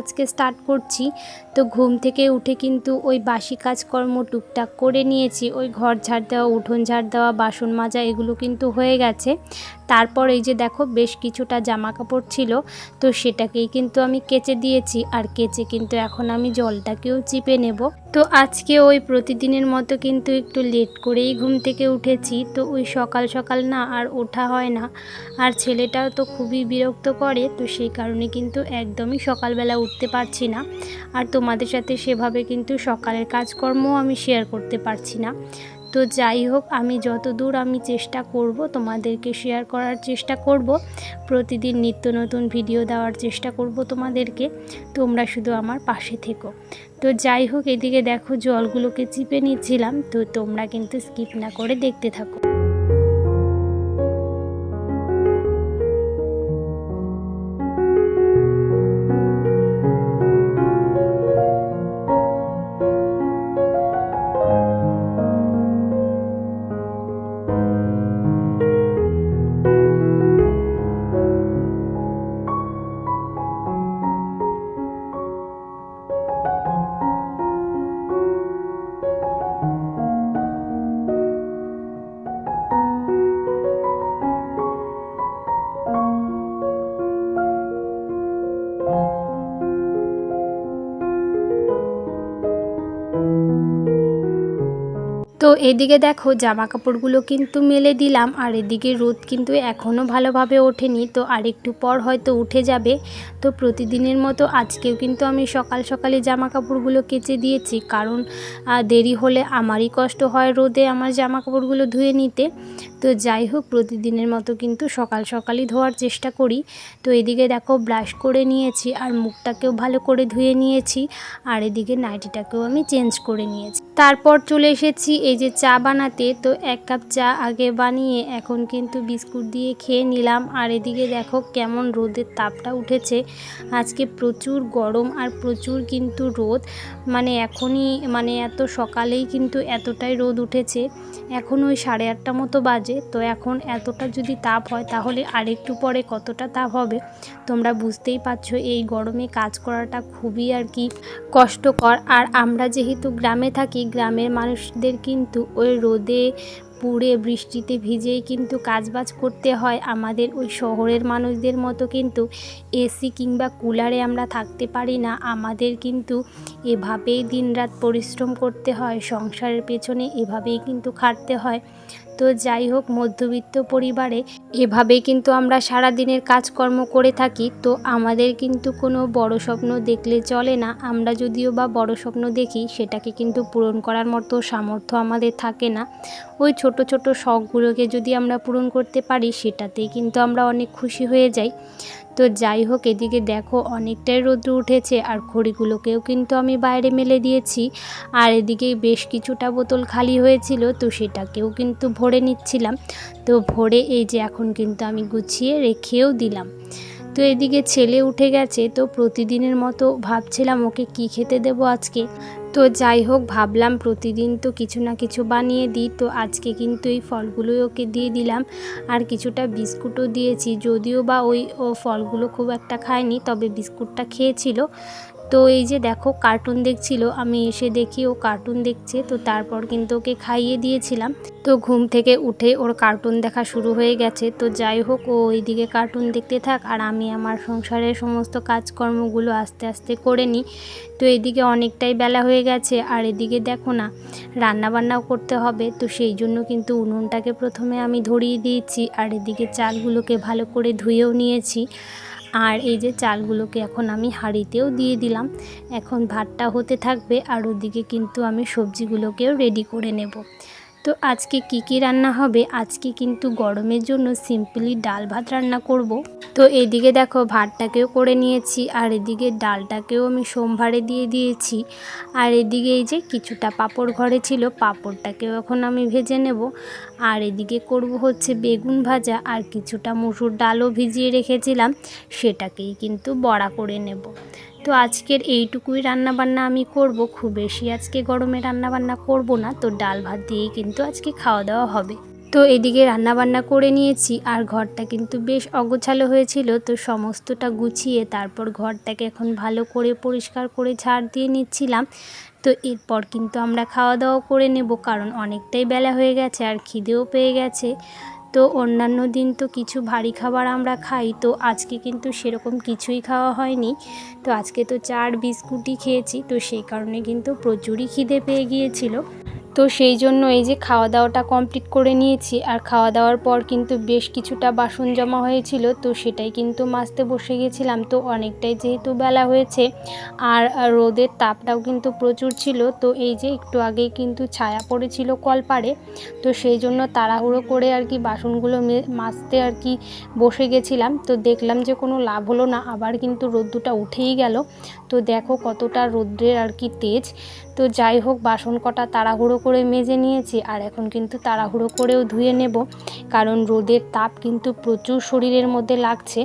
আজকে স্টার্ট করছি। তো ঘুম থেকে উঠে কিন্তু ওই বাসি কাজকর্ম টুকটাক করে নিয়েছি। ওই ঘর ঝাড় দেওয়া, উঠোন ঝাড় দেওয়া, বাসন মাজা, এগুলো কিন্তু হয়ে গেছে। তারপর এই যে দেখো বেশ কিছুটা জামা কাপড় ছিল, তো সেটাকেই কিন্তু আমি কেচে দিয়েছি। আর কেচে কিন্তু এখন আমি জলটাকেও চিপে নেব। তো আজকে ওই প্রতিদিনের মতো কিন্তু একটু লেট করেই ঘুম থেকে উঠেছি, তো ওই সকাল সকাল না আর ওঠা হয় না। আর ছেলেটাও তো খুবই বিরক্ত করে, তো সেই কারণে কিন্তু একদমই সকালবেলা উঠতে পারছি না। আর তোমাদের সাথে সেভাবে কিন্তু সকালের কাজকর্মও আমি শেয়ার করতে পারছি না। তো যাই হোক, আমি যত দূর আমি চেষ্টা করব, তোমাদেরকে শেয়ার করার চেষ্টা করব, প্রতিদিন নিত্য নতুন ভিডিও দেওয়ার চেষ্টা করব তোমাদেরকে, তোমরা শুধু আমার পাশে থেকো। তো যাই হোক, এদিকে দেখো জলগুলোকে চিপে নিচ্ছিলাম, তো তোমরা কিন্তু স্কিপ না করে দেখতে থাকো। এদিকে দেখো জামা কাপড়গুলো কিন্তু মেলে দিলাম, আর এদিকে রোদ কিন্তু এখনও ভালোভাবে ওঠেনি, তো আর একটু পর হয়তো উঠে যাবে। তো প্রতিদিনের মতো আজকেও কিন্তু আমি সকাল সকালে জামা কাপড়গুলো কেচে দিয়েছি, কারণ দেরি হলে আমারই কষ্ট হয় রোদে আমার জামা কাপড়গুলো ধুয়ে নিতে। তো যাই হোক, প্রতিদিনের মতো কিন্তু সকাল সকালই ধোয়ার চেষ্টা করি। তো এদিকে দেখো ব্রাশ করে নিয়েছি আর মুখটাকেও ভালো করে ধুয়ে নিয়েছি আর এদিকে নাইটিটাকেও আমি চেঞ্জ করে নিয়েছি। তারপর চলে এসেছি এই যে চা বানাতে। তো এক কাপ চা আগে বানিয়ে এখন কিন্তু বিস্কুট দিয়ে খেয়ে নিলাম। আর এদিকে দেখো কেমন রোদের তাপটা উঠেছে। আজকে প্রচুর গরম আর প্রচুর কিন্তু রোদ। মানে এখনই মানে এত সকালেই কিন্তু এতটাই রোদ উঠেছে। এখন ওই সাড়ে আটটা মতো বাজে। তো এখন এতটা যদি তাপ হয়, তাহলে আরেকটু পরে কতটা তাপ হবে? তোমরা বুঝতেই পারছ, এই গরমে কাজ করাটা খুবই আর কি কষ্টকর। আর আমরা যেহেতু গ্রামে থাকি, গ্রামের মানুষদের কিন্তু ওই রোদে পুড়ে বৃষ্টিতে ভিজেই কিন্তু কাজবাজ করতে হয়। আমাদের ওই শহরের মানুষদের মতো কিন্তু এসি কিংবা কুলারে আমরা থাকতে পারি না। আমাদের কিন্তু এভাবেই দিনরাত পরিশ্রম করতে হয়, সংসারের পেছনে এভাবেই কিন্তু খাটতে হয়। তো যাই হোক, মধ্যবিত্ত পরিবারে এভাবে কিন্তু আমরা সারা দিনের কাজকর্ম করে থাকি, তো আমাদের কিন্তু কোনো বড় স্বপ্ন দেখলে চলে না। আমরা যদিও বা বড় স্বপ্ন দেখি, সেটাকে কিন্তু পূরণ করার মতো সামর্থ্য আমাদের থাকে না। ওই ছোট ছোট শখগুলোকে যদি আমরা পূরণ করতে পারি, সেটাতেই কিন্তু আমরা অনেক খুশি হয়ে যাই। তো যাই হোক, এদিকে দেখো অনেকটাই রৌদ্র উঠেছে আর খড়িগুলোকেও কিন্তু আমি বাইরে মেলে দিয়েছি। আর এদিকে বেশ কিছুটা বোতল খালি হয়েছিল, তো সেটাকেও কিন্তু ভরে নিচ্ছিলাম। তো ভরে এই যে এখন কিন্তু আমি গুছিয়ে রেখেও দিলাম। তো এদিকে ছেলে উঠে গেছে, তো প্রতিদিনের মতো ভাবছিলাম ওকে কি খেতে দেব আজকে। তো যাই হোক, ভাবলাম প্রতিদিন তো কিছু না কিছু বানিয়ে দিই, তো আজকে কিন্তু এই ফলগুলোই ওকে দিয়ে দিলাম। আর কিছুটা বিস্কুটও দিয়েছি, যদিও বা ওই ও ফলগুলো খুব একটা খায়নি, তবে বিস্কুটটা খেয়েছিল। তো এই যে দেখো কার্টুন দেখছিল, আমি এসে দেখি ও কার্টুন দেখছে, তো তারপর কিন্তু ওকে খাইয়ে দিয়েছিলাম। তো ঘুম থেকে উঠে ওর কার্টুন দেখা শুরু হয়ে গেছে, তো যাই হোক ও ওইদিকে কার্টুন দেখতে থাক, আর আমি আমার সংসারের সমস্ত কাজকর্মগুলো আস্তে আস্তে করে নিই। তো এদিকে অনেকটাই বেলা হয়ে গেছে, আর এদিকে দেখো না রান্না বান্নাও করতে হবে, তো সেই জন্য কিন্তু উনুনটাকে প্রথমে আমি ধরিয়ে দিয়েছি, আর এদিকে চালগুলোকে ভালো করে ধুয়েও নিয়েছি। আর এই যে চালগুলোকে এখন আমি হাঁড়িতেও দিয়ে দিলাম। এখন ভাতটা হতে থাকবে আর ওদিকে কিন্তু আমি সবজিগুলোকেও রেডি করে নেব। তো আজকে কি কি রান্না হবে? আজকে কিন্তু গরমের জন্য সিম্পলি ডাল ভাত রান্না করব। তো এদিকে দেখো ভাতটাকেও করে নিয়েছি, আর এদিকে ডালটাকেও আমি সোমবারে দিয়ে দিয়েছি। আর এদিকে এই যে কিছুটা পাঁপড় ঘরে ছিল, পাঁপড়টাকেও এখন আমি ভেজে নেব। আর এদিকে করব হচ্ছে বেগুন ভাজা, আর কিছুটা মুসুর ডালও ভিজিয়ে রেখেছিলাম, সেটাকেই কিন্তু বড়া করে নেব। তো আজকের এইটুকুই রান্নাবান্না আমি করব। খুব বেশি আজকে গরমে রান্নাবান্না করব না। তো ডাল ভাত দিয়েই কিন্তু আজকে খাওয়া দাওয়া হবে। তো এদিকে রান্নাবান্না করে নিয়েছি আর ঘরটা কিন্তু বেশ অগোছালো হয়েছিল। তো সমস্তটা গুছিয়ে তারপর ঘরটাকে এখন ভালো করে পরিষ্কার করে ঝাড় দিয়ে নিচ্ছিলাম। তো এরপর কিন্তু আমরা খাওয়া দাওয়া করে নেব কারণ অনেকটাই বেলা হয়ে গেছে আর খিদেও পেয়ে গেছে। তো অন্যান্য দিন তো কিছু ভারী খাবার আমরা খাই, তো আজকে কিন্তু সেরকম কিছুই খাওয়া হয়নি। তো আজকে তো চার বিস্কুটই খেয়েছি, তো সেই কারণে কিন্তু প্রচুরই খিদে পেয়ে গিয়েছিল। তো সেই জন্য এই যে খাওয়া দাওয়াটা কমপ্লিট করে নিয়েছি। আর খাওয়া দাওয়ার পর কিন্তু বেশ কিছুটা বাসন জমা হয়েছিল, তো সেটাই কিন্তু মাজতে বসে গেছিলাম। তো অনেকটাই যেহেতু বেলা হয়েছে, আর রোদের তাপটাও কিন্তু প্রচুর ছিল, তো এই যে একটু আগেই কিন্তু ছায়া পড়েছিল কলপাড়ে। তো সেই জন্য তাড়াহুড়ো করে আর কি বাসনগুলো মাজতে আর কি বসে গেছিলাম। তো দেখলাম যে কোনো লাভ হলো না, আবার কিন্তু রোদ্দুটা উঠেই গেল। তো দেখো কতটা রোদ্রের আর কি তেজ। তো যাই হোক, বাসন কটা তাড়াহুড়ো করে মেজে নিয়েছি আর এখন কিন্তু তাড়াহুড়ো করেও ধুয়ে নেব, কারণ রোদের তাপ কিন্তু প্রচুর শরীরের মধ্যে লাগছে।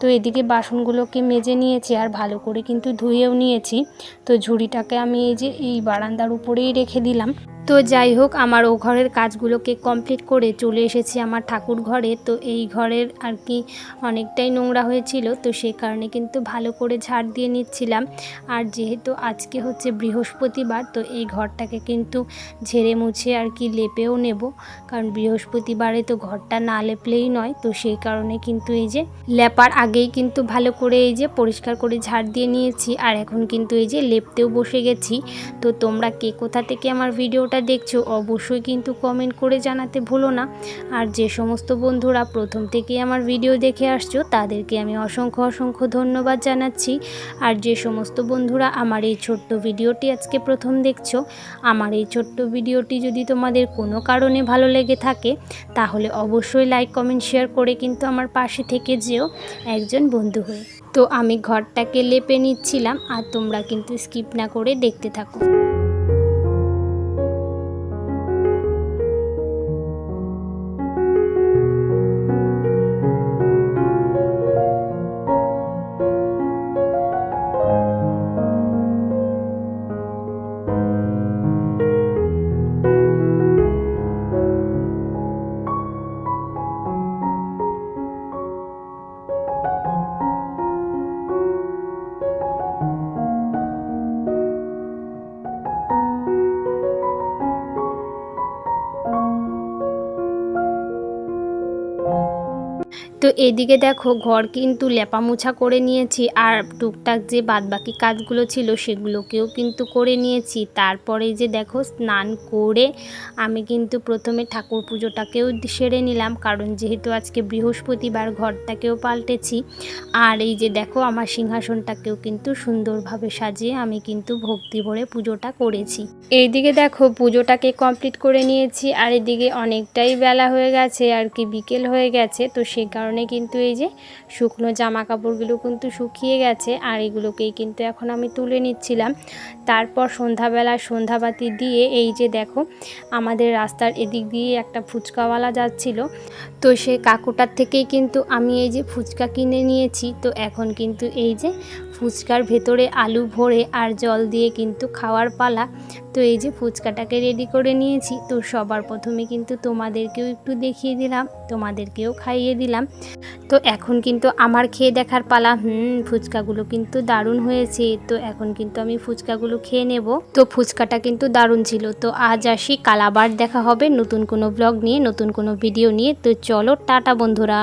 তো এদিকে বাসনগুলোকে মেজে নিয়েছি আর ভালো করে কিন্তু ধুয়েও নিয়েছি। তো ঝুড়িটাকে আমি এই যে এই বারান্দার উপরেই রেখে দিলাম। তো যাই হোক, আমার ও ঘরের কাজগুলোকে কমপ্লিট করে চলে এসেছি আমার ঠাকুর ঘরে। তো এই ঘরের আর কি অনেকটাই নোংরা হয়েছিল, তো সে কারণে কিন্তু ভালো করে ঝাড় দিয়ে নিচ্ছিলাম। আর যেহেতু আজকে হচ্ছে বৃহস্পতিবার, তো এই ঘরটাকে কিন্তু ঝেড়ে মুছে আর কি লেপেও নেব। কারণ বৃহস্পতিবারে তো ঘরটা না লেপলেই নয়, তো সেই কারণে কিন্তু এই যে লেপার আগেই কিন্তু ভালো করে এই যে পরিষ্কার করে ঝাড় দিয়ে নিয়েছি। আর এখন কিন্তু এই যে লেপতেও বসে গেছি। তো তোমরা কে কোথা থেকে আমার ভিডিওটা ভিডিওটা দেখছ, অবশ্যই কিন্তু কমেন্ট করে জানাতে ভুলো না। আর যে সমস্ত বন্ধুরা প্রথম থেকেই আমার ভিডিও দেখে আসছো, তাদেরকে আমি অসংখ্য অসংখ্য ধন্যবাদ জানাচ্ছি। আর যে সমস্ত বন্ধুরা আমার এই ছোট্ট ভিডিওটি আজকে প্রথম দেখছ, আমার এই ছোট্ট ভিডিওটি যদি তোমাদের কোনো কারণে ভালো লেগে থাকে, তাহলে অবশ্যই লাইক কমেন্ট শেয়ার করে কিন্তু আমার পাশে থেকে যেও একজন বন্ধু হয়ে। তো আমি ঘরটাকে লেপে নিচ্ছিলাম, আর তোমরা কিন্তু স্কিপ না করে দেখতে থাকো। তো এদিকে দেখো, ঘর কিন্তু লেপা মোছা করে নিয়েছি আর টুকটাক যে বাদবাকি কাজগুলো ছিল সেগুলোকেও কিন্তু করে নিয়েছি। তারপরে যে দেখো, স্নান করে আমি কিন্তু প্রথমে ঠাকুর পুজোটাকেও সেরে নিলাম, কারণ যেহেতু আজকে বৃহস্পতিবার ঘরটাকেও পাল্টেছি। আর এই যে দেখো, আমার সিংহাসনটাকেও কিন্তু সুন্দরভাবে সাজিয়ে আমি কিন্তু ভক্তি ভরে পুজোটা করেছি। এইদিকে দেখো, পুজোটাকে কমপ্লিট করে নিয়েছি, আর এদিকে অনেকটাই বেলা হয়ে গেছে, আর কি বিকেল হয়ে গেছে, তো সে কারণে কারণে কিন্তু এই যে শুকনো জামা কাপড়গুলো কিন্তু শুকিয়ে গেছে আর এগুলোকেই কিন্তু এখন আমি তুলে নিচ্ছিলাম। তারপর সন্ধ্যাবেলা সন্ধ্যাবাতি দিয়ে এই যে দেখো আমাদের রাস্তার এদিক দিয়ে একটা ফুচকাওয়ালা যাচ্ছিল। তো সে কাকুটার থেকেই কিন্তু আমি এই যে ফুচকা কিনে নিয়েছি। তো এখন কিন্তু এই যে ফুচকার ভেতরে আলু ভরে আর জল দিয়ে কিন্তু খাওয়ার পালা। তো এই যে ফুচকাটাকে রেডি করে নিয়েছি। তো সবার প্রথমে কিন্তু তোমাদেরকেও একটু দেখিয়ে দিলাম, তোমাদেরকেও খাইয়ে দিলাম। তো এখন কিন্তু আমার খেয়ে দেখার পালা। হুম, ফুচকাগুলো কিন্তু দারুণ হয়েছে। তো এখন কিন্তু আমি ফুচকাগুলো খেয়ে নেব। তো ফুচকাটা কিন্তু দারুণ ছিল। তো আজ আসি, কাল আবার দেখা হবে নতুন কোনো ব্লগ নিয়ে, নতুন কোনো ভিডিও নিয়ে। তো চলো, টাটা বন্ধুরা।